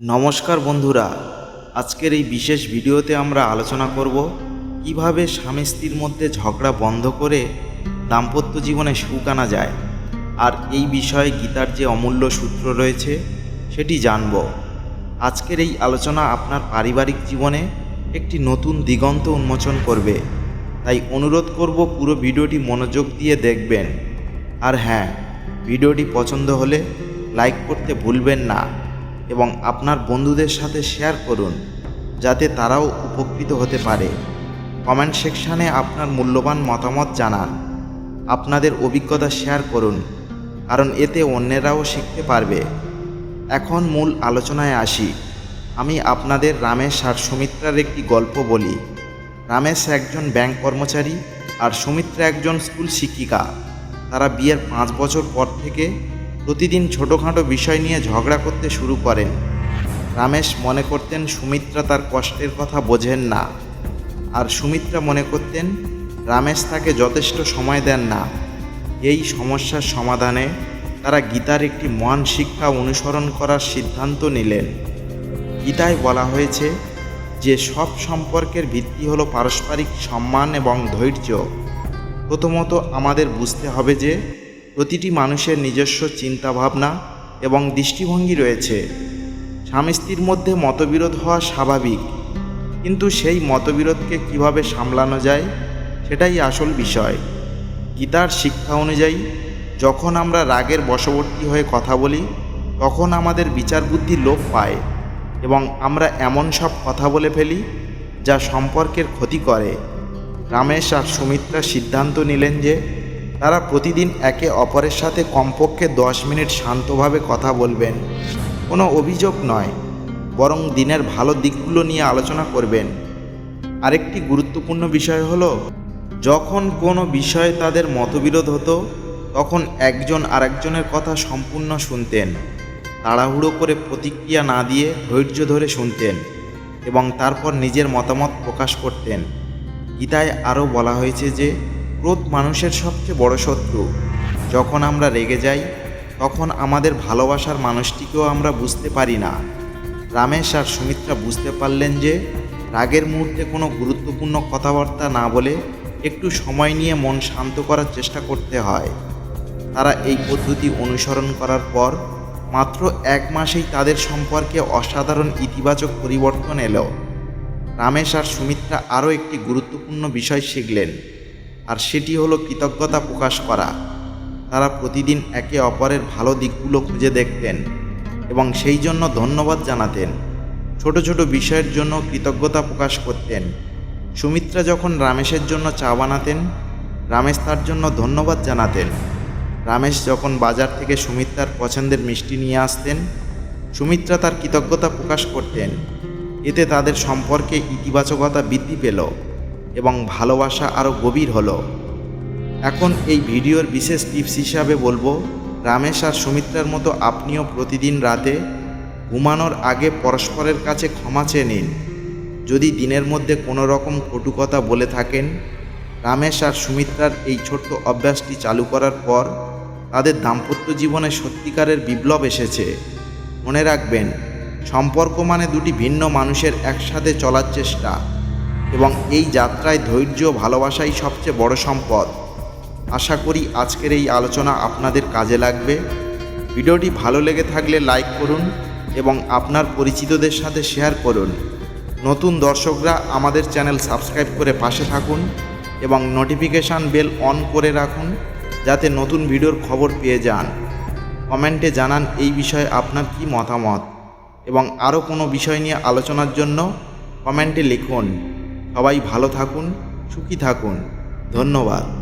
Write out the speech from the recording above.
নমস্কার বন্ধুরা, আজকের এই বিশেষ ভিডিওতে আমরা আলোচনা করব কীভাবে স্বামী স্ত্রীর মধ্যে ঝগড়া বন্ধ করে দাম্পত্য জীবনে সুখ আনা যায়। আর এই বিষয়ে গীতার যে অমূল্য সূত্র রয়েছে, সেটি জানব। আজকের এই আলোচনা আপনার পারিবারিক জীবনে একটি নতুন দিগন্ত উন্মোচন করবে। তাই অনুরোধ করব পুরো ভিডিওটি মনোযোগ দিয়ে দেখবেন। আর হ্যাঁ ভিডিওটি পছন্দ হলে লাইক করতে ভুলবেন না। এবং আপনার বন্ধুদের সাথে শেয়ার করুন, যাতে তারাও উপকৃত হতে পারে। কমেন্ট সেকশানে আপনার মূল্যবান মতামত জানান। আপনাদের অভিজ্ঞতা শেয়ার করুন, কারণ এতে অন্যেরাও শিখতে পারবে। এখন মূল আলোচনায় আসি। আমি আপনাদের রামেশ আর সুমিত্রার একটি গল্প বলি। রামেশ একজন ব্যাংক কর্মচারী আর সুমিত্রা একজন স্কুল শিক্ষিকা। তারা বিয়ের পাঁচ বছর পর থেকে প্রতিদিন ছোটোখাটো বিষয় নিয়ে ঝগড়া করতে শুরু করেন। রামেশ মনে করতেন সুমিত্রা তার কষ্টের কথা বোঝেন না। আর সুমিত্রা মনে করতেন রামেশ তাকে যথেষ্ট সময় দেন না। এই সমস্যার সমাধানে তারা গীতার একটি মহান শিক্ষা অনুসরণ করার সিদ্ধান্ত নিলেন। গীতায় বলা হয়েছে যে সব সম্পর্কের ভিত্তি হলো পারস্পরিক সম্মান এবং ধৈর্য। প্রথমত আমাদের বুঝতে হবে যে প্রতিটি মানুষের নিজস্ব চিন্তাভাবনা এবং দৃষ্টিভঙ্গি রয়েছে। স্বামী স্ত্রীর মধ্যে মতবিরোধ হওয়া স্বাভাবিক, কিন্তু সেই মতবিরোধকে কীভাবে সামলানো যায়, সেটাই আসল বিষয়। গীতার শিক্ষা অনুযায়ী, যখন আমরা রাগের বশবর্তী হয়ে কথা বলি, তখন আমাদের বিচার বুদ্ধি লোপ পায় এবং আমরা এমন সব কথা বলে ফেলি, যা সম্পর্কের ক্ষতি করে। রামেশ আর সুমিত্রা সিদ্ধান্ত নিলেন যে তারা প্রতিদিন একে অপরের সাথে কমপক্ষে দশ মিনিট শান্তভাবে কথা বলবেন। কোনো অভিযোগ নয়, বরং দিনের ভালো দিকগুলো নিয়ে আলোচনা করবেন। আরেকটি গুরুত্বপূর্ণ বিষয় হলো, যখন কোনো বিষয়ে তাদের মতবিরোধ হতো, তখন একজন আরেকজনের কথা সম্পূর্ণ শুনতেন, তাড়াহুড়ো করে প্রতিক্রিয়া না দিয়ে ধৈর্য ধরে শুনতেন এবং তারপর নিজের মতামত প্রকাশ করতেন। গীতায় আরও বলা হয়েছে যে ক্রোধ মানুষের সবচেয়ে বড় শত্রু। যখন আমরা রেগে যাই, তখন আমাদের ভালোবাসার মানুষটিকেও আমরা বুঝতে পারি না। রামেশ আর সুমিত্রা বুঝতে পারলেন যে, রাগের মুহূর্তে কোনো গুরুত্বপূর্ণ কথাবার্তা না বলে একটু সময় নিয়ে মন শান্ত করার চেষ্টা করতে হয়। তারা এই পদ্ধতি অনুসরণ করার পর মাত্র এক মাসেই তাদের সম্পর্কে অসাধারণ ইতিবাচক পরিবর্তন এলো। রামেশ আর সুমিত্রা আরও একটি গুরুত্বপূর্ণ বিষয় শিখলেন। আর সেটি হলো কৃতজ্ঞতা প্রকাশ করা। তারা প্রতিদিন একে অপরের ভালো দিকগুলো খুঁজে দেখতেন এবং সেই জন্য ধন্যবাদ জানাতেন। ছোট ছোট বিষয়ের জন্য কৃতজ্ঞতা প্রকাশ করতেন। সুমিত্রা যখন রামেশের জন্য চা বানাতেন, রামেশ তার জন্য ধন্যবাদ জানাতেন। রামেশ যখন বাজার থেকে সুমিত্রার পছন্দের মিষ্টি নিয়ে আসতেন, সুমিত্রা তার কৃতজ্ঞতা প্রকাশ করতেন। এতে তাদের সম্পর্কে ইতিবাচকতা বৃদ্ধি পেল। এবং ভালোবাসা আরও গভীর হলো। এখন এই ভিডিওর বিশেষ টিপস হিসাবে বলব, রামেশ আর সুমিত্রার মতো আপনিও প্রতিদিন রাতে ঘুমানোর আগে পরস্পরের কাছে ক্ষমা চেয়ে নিন। যদি দিনের মধ্যে কোনো রকম কটু কথা বলে থাকেন, রামেশ আর সুমিত্রার এই ছোট্ট অভ্যাসটি চালু করার পর তাদের দাম্পত্য জীবনে সত্যিকারের বিপ্লব এসেছে। মনে রাখবেন, সম্পর্ক মানে দুটি ভিন্ন মানুষের একসাথে চলার চেষ্টা। এবং এই যাত্রায় ধৈর্য ভালোবাসাই সবচেয়ে বড় সম্পদ। আশা করি আজকের এই আলোচনা আপনাদের কাজে লাগবে। ভিডিওটি ভালো লেগে থাকলে লাইক করুন এবং আপনার পরিচিতদের সাথে শেয়ার করুন। নতুন দর্শকরা আমাদের চ্যানেল সাবস্ক্রাইব করে পাশে থাকুন এবং নোটিফিকেশান বেল অন করে রাখুন যাতে নতুন ভিডিওর খবর পেয়ে যান। কমেন্টে জানান এই বিষয়ে আপনার কি মতামত এবং আরও কোনো বিষয় নিয়ে আলোচনার জন্য কমেন্টে লিখুন। সবাই ভালো থাকুন সুখী থাকুন। ধন্যবাদ।